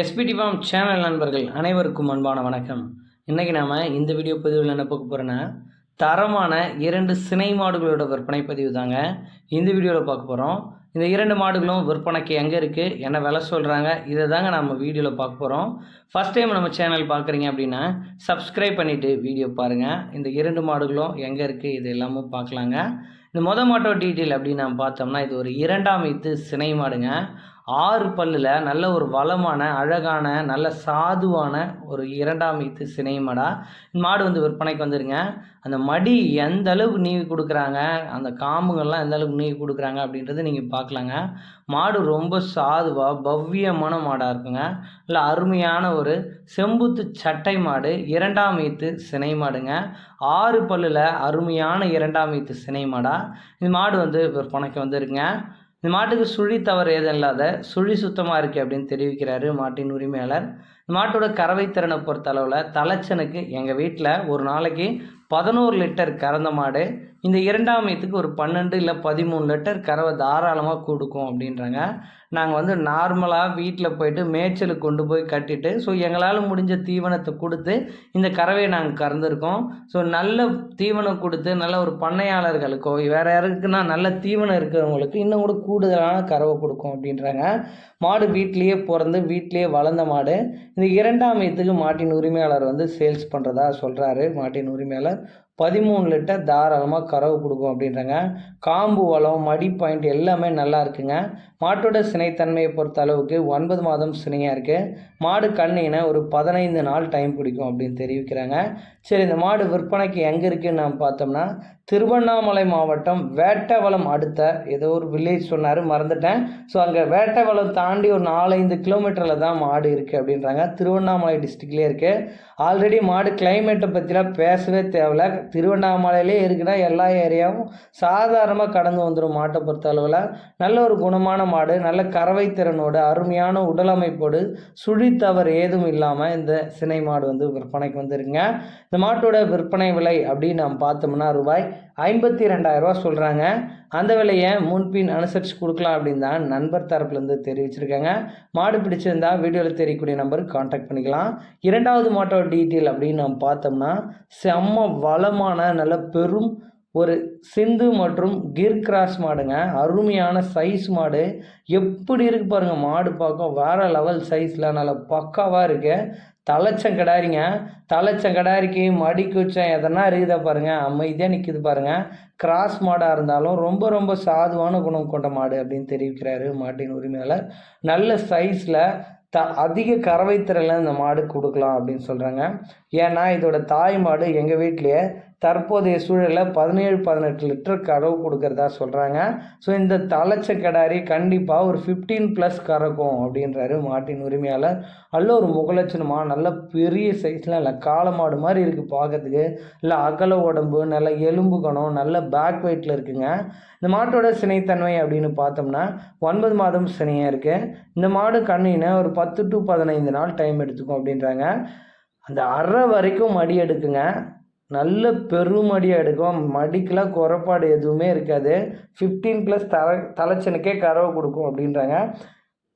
SPD form channel நண்பர்கள் அனைவருக்கும் அன்பான வணக்கம். இன்றைக்கி நாம் இந்த வீடியோ பதிவில் என்ன பார்க்க போகிறோன்னா தரமான இரண்டு சினை மாடுகளோட விற்பனை பதிவு தாங்க இந்த வீடியோவில் பார்க்க போகிறோம் இந்த இரண்டு மாடுகளும் விற்பனைக்கு எங்கே இருக்குது என்ன விலை சொல்கிறாங்க இதை தாங்க நம்ம வீடியோவில் பார்க்க போகிறோம் ஃபஸ்ட் டைம் நம்ம சேனல் பார்க்குறீங்க அப்படின்னா சப்ஸ்கிரைப் பண்ணிவிட்டு வீடியோ பாருங்கள் இந்த இரண்டு மாடுகளும் எங்கே இருக்குது இது எல்லாமும் பார்க்கலாங்க. இந்த மொதல் மாட்டோ டீட்டெயில் அப்படின்னு நம்ம பார்த்தோம்னா இது ஒரு இரண்டாம் இது சினை மாடுங்க. ஆறு பல்லில் நல்ல ஒரு வளமான அழகான நல்ல சாதுவான ஒரு இரண்டாம் வைத்து சினைமடா. இந்த மாடு வந்து விற்பனைக்கு வந்துருங்க. அந்த மடி எந்த அளவுக்கு நீவி கொடுக்குறாங்க அந்த காம்புங்கள்லாம் எந்த அளவுக்கு நீவி கொடுக்குறாங்க அப்படின்றது நீங்கள் பார்க்கலாங்க. மாடு ரொம்ப சாதுவாக பவ்யமான மாடாக இருக்குங்க. நல்ல அருமையான ஒரு செம்புத்து சட்டை மாடு இரண்டாம் வைத்து சினை மாடுங்க ஆறு பல்லில் அருமையான இரண்டாம் வைத்து சினை மாடா இந்த மாடு வந்து விற்பனைக்கு வந்துருங்க இந்த மாட்டுக்கு சுழி தவறு ஏதும் இல்லாத சுழி சுத்தமாக இருக்குது அப்படின்னு தெரிவிக்கிறாரு மாட்டின் உரிமையாளர். இந்த மாட்டோட கறவை திறனை பொறுத்த அளவில் தலைச்சனுக்கு எங்கள் வீட்டில் ஒரு நாளைக்கு பதினோரு லிட்டர் கறந்த மாடு இந்த இரண்டாம் மையத்துக்கு ஒரு பன்னெண்டு இல்லை பதிமூணு லிட்டர் கறவை தாராளமாக கொடுக்கும் அப்படின்றாங்க. நாங்கள் வந்து நார்மலாக வீட்டில் போயிட்டு மேய்ச்சலுக்கு கொண்டு போய் கட்டிட்டு ஸோ எங்களால் முடிஞ்ச தீவனத்தை கொடுத்து இந்த கறவையை நாங்கள் கறந்துருக்கோம். ஸோ நல்ல தீவனம் கொடுத்து நல்ல ஒரு பண்ணையாளர்களுக்கோ வேறு யாருக்குன்னா நல்ல தீவனம் இருக்கிறவங்களுக்கு இன்னும் கூட கூடுதலான கறவை கொடுக்கும் அப்படின்றாங்க. மாடு வீட்லேயே பிறந்து வீட்லேயே வளர்ந்த மாடு. இந்த இரண்டாம் மையத்துக்கு மாட்டின் உரிமையாளர் வந்து சேல்ஸ் பண்ணுறதா சொல்கிறாரு மாட்டின் உரிமையாளர். பதிமூணு லிட்டர் தாராளமாக கறவு கொடுக்கும் அப்படின்றாங்க. காம்பு வளம் மடி பாயிண்ட் எல்லாமே நல்லா இருக்குங்க. மாட்டோட சினைத்தன்மையை பொறுத்த அளவுக்கு ஒன்பது மாதம் சினையாக இருக்குது மாடு கண்ணின ஒரு பதினைந்து நாள் டைம் பிடிக்கும் அப்படின்னு தெரிவிக்கிறாங்க. சரி இந்த மாடு விற்பனைக்கு எங்கே இருக்குன்னு நம்ம பார்த்தோம்னா திருவண்ணாமலை மாவட்டம் வேட்டவளம் அடுத்த ஏதோ ஒரு வில்லேஜ் சொன்னார் மறந்துட்டேன். ஸோ அங்கே வேட்டவளம் தாண்டி ஒரு நாலஞ்சு கிலோமீட்டரில் தான் மாடு இருக்குது அப்படின்றாங்க. திருவண்ணாமலை டிஸ்ட்ரிக்ட்லேயே இருக்குது ஆல்ரெடி மாடு கிளைமேட்டை பற்றிலாம் பேசவே தேவையில்ல. திருவண்ணாமலையிலே இருக்குன்னா எல்லா ஏரியாவும் சாதாரணமாக கடந்து வந்துடும் மாட்டை பொறுத்த அளவில். நல்ல ஒரு குணமான மாடு நல்ல கறவை திறனோடு அருமையான உடலமைப்போடு சுழி ஏதும் இல்லாமல் இந்த சினை மாடு வந்து விற்பனைக்கு வந்துருங்க. இந்த மாட்டோட விற்பனை விலை அப்படின்னு நம்ம பார்த்தோம்னா ரூபாய் ஐம்பத்தி ரெண்டாயிரரூவா சொல்கிறாங்க அந்த விலையை முன்பின் அனுசரித்து கொடுக்கலாம் அப்படின்னு தான் நண்பர் தரப்புலேருந்து தெரிவிச்சிருக்காங்க. மாடு பிடிச்சிருந்தா வீடியோவில் தெரியக்கூடிய நம்பருக்கு காண்டாக்ட் பண்ணிக்கலாம். இரண்டாவது மாட்டோட டீட்டெயில் அப்படின்னு நம்ம பார்த்தோம்னா செம்ம வளமான நல்ல பெரும் ஒரு சிந்து மற்றும் கிர் கிராஸ் மாடுங்க. அருமையான சைஸ் மாடு. எப்படி இருக்கு பாருங்கள் மாடு பார்க்க வேறு லெவல் சைஸில் நல்லா பக்காவாக இருக்கு. தலைச்சம் கிடாரிங்க. தலைச்சம் கிடாரிக்கு மடிக்குச்சம் எதனா இருக்குதா பாருங்கள் அமைதியாக நிற்கிது பாருங்க. கிராஸ் மாடாக இருந்தாலும் ரொம்ப ரொம்ப சாதுவான குணம் கொண்ட மாடு அப்படின்னு தெரிவிக்கிறாரு மாட்டின் உரிமையாளர். நல்ல சைஸில் த அதிக கறவை திறனில் இந்த மாடு கொடுக்கலாம் அப்படின்னு சொல்கிறாங்க ஏன்னா இதோட தாய் மாடு எங்கள் வீட்டிலையே தற்போதைய சூழலில் பதினேழு பதினெட்டு லிட்டர் அளவு கொடுக்கறதா சொல்கிறாங்க ஸோ இந்த தலைச்ச கிடாரி கண்டிப்பாக ஒரு ஃபிஃப்டீன் ப்ளஸ் கறக்கும் அப்படின்றாரு மாட்டின் உரிமையாளர். நல்ல ஒரு முகலட்சணமாக நல்ல பெரிய சைஸில் இல்லை காளை மாடு மாதிரி இருக்குது பார்க்கறதுக்கு இல்லை அகல உடம்பு நல்ல எலும்பு கணம் நல்ல பேக் வெயிட்டில் இருக்குங்க. இந்த மாட்டோட சினைத்தன்மை அப்படின்னு பார்த்தோம்னா ஒன்பது மாதம் சினையாக இருக்குது இந்த மாடு கண்ணினை ஒரு பத்து டு பதினைந்து நாள் டைம் எடுத்துக்கும் அப்படின்றாங்க. அந்த அரை வரைக்கும் மடி எடுக்குங்க. நல்ல பெருமடியாக எடுக்கும். மடிக்கெலாம் குறைபாடு எதுவுமே இருக்காது. ஃபிஃப்டீன் ப்ளஸ் தலை தலைச்சனுக்கே கறவை கொடுக்கும் அப்படின்றாங்க.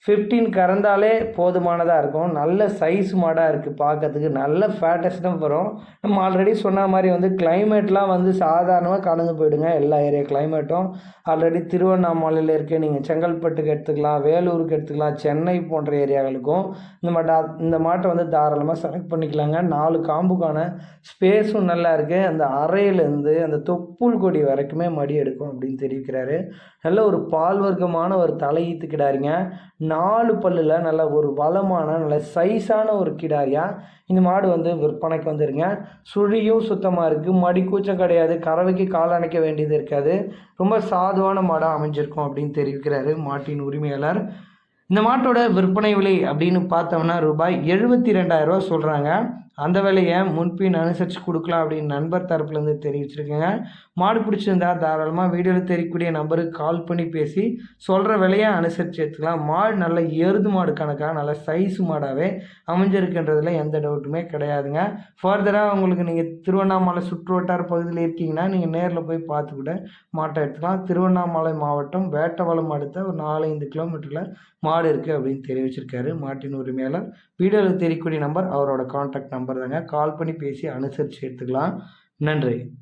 ஃபிஃப்டீன் கறந்தாலே போதுமானதாக இருக்கும். நல்ல சைஸ் மாடாக இருக்குது பார்க்கறதுக்கு நல்ல ஃபேட்டஸ்டும் வரும். நம்ம ஆல்ரெடி சொன்ன மாதிரி வந்து கிளைமேட்லாம் வந்து சாதாரணமாக கலந்து போயிடுங்க. எல்லா ஏரியா கிளைமேட்டும் ஆல்ரெடி திருவண்ணாமலையில் இருக்குது நீங்கள் செங்கல்பட்டுக்கு எடுத்துக்கலாம் வேலூருக்கு எடுத்துக்கலாம் சென்னை போன்ற ஏரியாக்களுக்கும் இந்த மாட்டை இந்த மாட்டை வந்து தாராளமாக செலக்ட் பண்ணிக்கலாங்க. நாலு காம்புக்கான ஸ்பேஸும் நல்லா இருக்குது அந்த அறையிலேருந்து அந்த தொப்புள் கொடி வரைக்குமே மடி எடுக்கும் அப்படின்னு தெரிவிக்கிறாரு. நல்ல ஒரு பால் வர்க்கமான ஒரு தலையீத்து நாலு பல்லில் நல்ல ஒரு வளமான நல்ல சைஸான ஒரு கிடாரியாக இந்த மாடு வந்து விற்பனைக்கு வந்துருங்க. சுழியும் சுத்தமாக இருக்குது மடி கூச்சம் கிடையாது. கறவைக்கு கால் அணைக்க வேண்டியது இருக்காது. ரொம்ப சாதுவான மாடாக அமைஞ்சிருக்கும் அப்படின்னு தெரிவிக்கிறாரு மாட்டின் உரிமையாளர். இந்த மாட்டோட விற்பனை விலை அப்படின்னு பார்த்தோம்னா ரூபாய் எழுபத்தி ரெண்டாயிரரூவா சொல்கிறாங்க அந்த விலையை முன்பின் அனுசரித்து கொடுக்கலாம் அப்படின்னு நண்பர் தரப்புலேருந்து தெரிவிச்சிருக்கேங்க. மாடு பிடிச்சிருந்தா தாராளமாக வீடியோவில் தெரியக்கூடிய நம்பருக்கு கால் பண்ணி பேசி சொல்கிற விலையை அனுசரித்து எடுத்துக்கலாம் மாடு நல்ல எருது மாடு கணக்காக நல்ல சைஸ் மாடாகவே அமைஞ்சிருக்குன்றதுல எந்த டவுட்டுமே கிடையாதுங்க. ஃபர்தராக உங்களுக்கு நீங்கள் திருவண்ணாமலை சுற்றுவட்டார பகுதியில் இருக்கீங்கன்னா நீங்கள் நேரில் போய் பார்த்து கூட மாட்டை எடுத்துக்கலாம். திருவண்ணாமலை மாவட்டம் வேட்டவளம் அடுத்த ஒரு நாலஞ்சு கிலோமீட்டரில் மாடு இருக்குது அப்படின்னு தெரிவிச்சிருக்காரு. மாட்டின் உரிமையாளர். வீடியோவில் தெரியக்கூடிய நம்பர் அவரோட காண்டாக்ட் நம்பர் தாங்க. கால் பண்ணி பேசி அனுசரித்து எடுத்துக்கலாம். நன்றி.